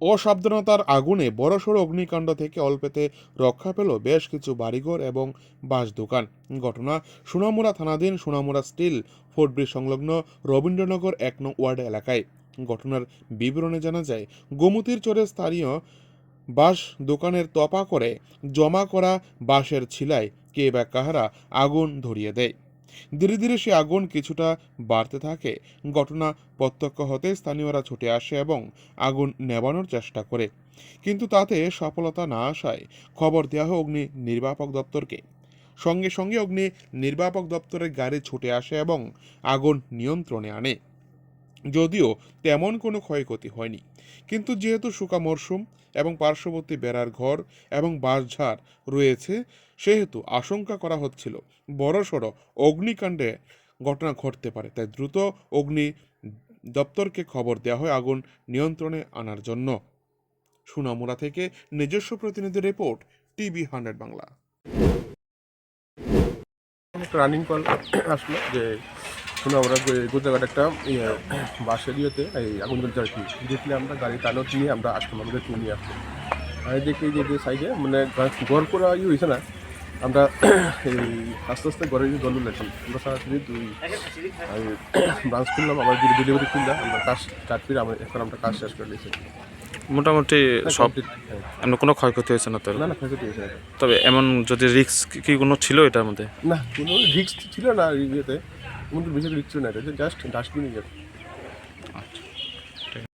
অসাবধানতার আগুনে বড়সড় অগ্নিকাণ্ড থেকে অল্পেতে রক্ষা পেল বেশ কিছু বাড়িঘর এবং বাস দোকান ঘটনা সোনামুড়া থানাধীন সোনামুড়া স্টিল ফোর্টব্রিজ সংলগ্ন রবীন্দ্রনগর এক নং ওয়ার্ড এলাকায়। ঘটনার বিবরণে জানা যায়, গোমতির চরে স্থানীয় বাস দোকানের তপা করে জমা করা বাঁশের ছিলায় কে বা কাহারা আগুন ধরিয়ে দেয়। ধীরে ধীরে সে আগুন কিছুটা বাড়তে থাকে। ঘটনা প্রত্যক্ষ হতে স্থানীয়রা ছুটে আসে এবং আগুন নেবানোর চেষ্টা করে। কিন্তু তাতে সফলতা না আসায় খবর দেওয়া হয় অগ্নি নির্বাপক দপ্তরকে। সঙ্গে সঙ্গে অগ্নি নির্বাপক দপ্তরের গাড়ি ছুটে আসে এবং আগুন নিয়ন্ত্রণে আনে। যদিও তেমন কোনো ক্ষয়ক্ষতি হয়নি। কিন্তু যেহেতু শুকা মরশুম এবং পার্শ্ববর্তী বেড়ার ঘর এবং বাঁশঝাড় রয়েছে সেহেতু আশঙ্কা করা হচ্ছিল। বড়সড় অগ্নিকাণ্ডে ঘটনা ঘটতে পারে, তাই দ্রুত অগ্নি দপ্তরকে খবর দেওয়া হয় আগুন নিয়ন্ত্রণে আনার জন্য। সুনামুরা থেকে নিজস্ব প্রতিনিধি report, TV hundred Bangla. Running call আসলো যে শুনে আমরা গোজাঘাট একটা ইয়ে বাসের ইয়েতে এই আগুন জ্বলছে আর কি দেখলে আমরা গাড়ি টানত নিয়ে আমরা আসলাম আমাদের টু নিয়ে আসলাম আর দেখি যে যে সাইডে মানে ঘর করা ইয়ে হয়েছে না আমরা এই আস্তে আস্তে ঘরে গিয়ে জল লাগলাম আমরা সরাসরি দুই ব্রাঞ্চ খুললাম আমার আবার ডেলিভারি খুললাম আমরা কাজ স্টার্ট করে আমরা এখন আমরা কাজ শেষ করে নিয়েছি। মোটামুটি সব হ্যাঁ। এমন কোনো ক্ষয়ক্ষতি হয়েছে না তো? না না ফেসিলিটি হয়েছে তবে এমন যদি রিস্ক কি কোনো ছিল এটার মধ্যে? না কোনো রিস্ক ছিল না ইয়েতে। কোনো বেশি কিছু না এটা জাস্ট ডাস্টবিন